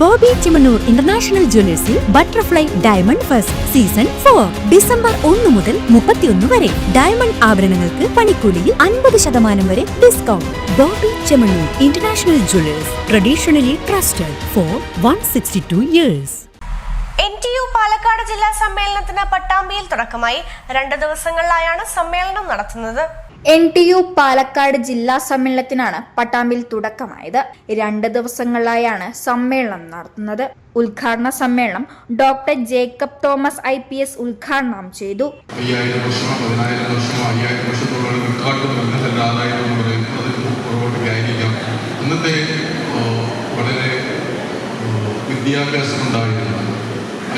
Bobby Chemmanur international ജ്വല്ലേഴ്സിൽ butterfly diamond first season four. December ഒന്ന് മുതൽ മുപ്പത്തിയൊന്ന് വരെ. ഡയമണ്ട് ആഭരണങ്ങൾക്ക് പണിക്കൂലിയിൽ അൻപത് ശതമാനം വരെ discount Boby Chemmanur international jewellers traditionally trusted for one sixty two years ജില്ലാ സമ്മേളനത്തിന് പട്ടാമ്പിയിൽ തുടക്കമായി. രണ്ട് ദിവസങ്ങളിലായാണ് സമ്മേളനം നടത്തുന്നത്. എൻ ടി യു പാലക്കാട് ജില്ലാ സമ്മേളനത്തിനാണ് പട്ടാമ്പിൽ തുടക്കമായത്. രണ്ട് ദിവസങ്ങളിലായാണ് സമ്മേളനം നടത്തുന്നത്. ഉദ്ഘാടന സമ്മേളനം doctor Jacob Thomas I P S ഉദ്ഘാടനം ചെയ്തു. അയ്യായിരം വർഷമോ പതിനായിരം വർഷമോ അയ്യായിരം വർഷത്തോളം ഉൾക്കാട്ടുന്ന ഇന്നത്തെ വളരെ വിദ്യാഭ്യാസം ഉണ്ടായിരുന്ന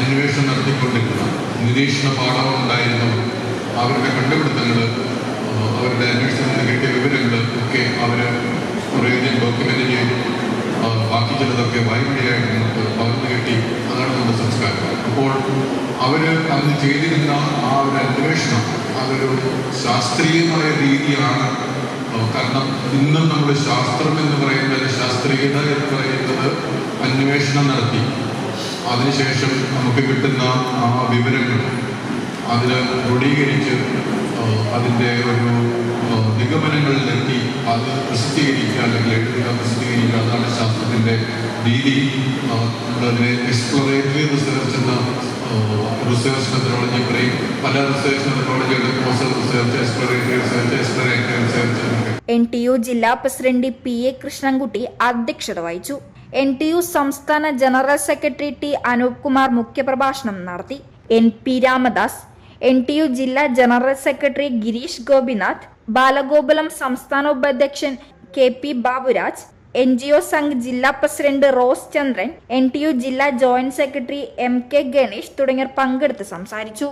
അന്വേഷണം നടത്തിക്കൊണ്ടിരുന്ന നിരീക്ഷണ പാഠം ഉണ്ടായിരുന്നു. അവരുടെ കണ്ടുപിടുത്തങ്ങൾ അവരുടെ അന്വേഷണത്തിൽ കിട്ടിയ വിവരങ്ങൾ ഒക്കെ അവർ കുറേയധികം ഡോക്യുമെന്റ് ചെയ്തു. ബാക്കി ചിലതൊക്കെ വായ്പയായിട്ട് നമുക്ക് പകർന്നു കിട്ടി. അതാണ് നമ്മുടെ സംസ്കാരം. അപ്പോൾ അവർ അന്ന് ചെയ്തിരുന്ന ആ ഒരു അന്വേഷണം അതൊരു ശാസ്ത്രീയമായ രീതിയാണ്. കാരണം ഇന്നും നമ്മൾ ശാസ്ത്രം എന്ന് പറയുന്നത് ശാസ്ത്രീയത എന്ന് പറയുന്നത് അന്വേഷണം നടത്തി. അതിനുശേഷം നമുക്ക് കിട്ടുന്ന ആ വിവരങ്ങൾ അതിന് ക്രോഡീകരിച്ച് അതിന്റെ ഒരു നിഗമനങ്ങളിലെത്തി അത് പ്രസിദ്ധീകരിക്കുക അല്ലെങ്കിൽ എഴുതുക പ്രസിദ്ധീകരിക്കുക അതാണ് ശാസ്ത്രത്തിന്റെ രീതി. നമ്മളതിനെ എക്സ്പ്ലോറേറ്ററി റിസർച്ച് എന്ന റിസർച്ച് മെത്തഡോളജി പറയും. പല research മെത്തഡോളജിയുടെ causal research exploratory research exploratory research N T U ജില്ലാ പ്രസിഡന്റ് പി എ കൃഷ്ണൻകുട്ടി അധ്യക്ഷത വഹിച്ചു. എൻ ടി യു സംസ്ഥാന general secretary T Anoop Kumar മുഖ്യപ്രഭാഷണം നടത്തി. N P Ramadas N T U ജില്ലാ ജനറൽ സെക്രട്ടറി ഗിരീഷ് ഗോപിനാഥ് ബാലഗോകുലം സംസ്ഥാന ഉപാധ്യക്ഷൻ K P Baburaj N G O Sangh ജില്ലാ president Rose Chandran N T U ജില്ലാ joint secretary M K Ganesh തുടങ്ങിയവർ പങ്കെടുത്ത് സംസാരിച്ചു.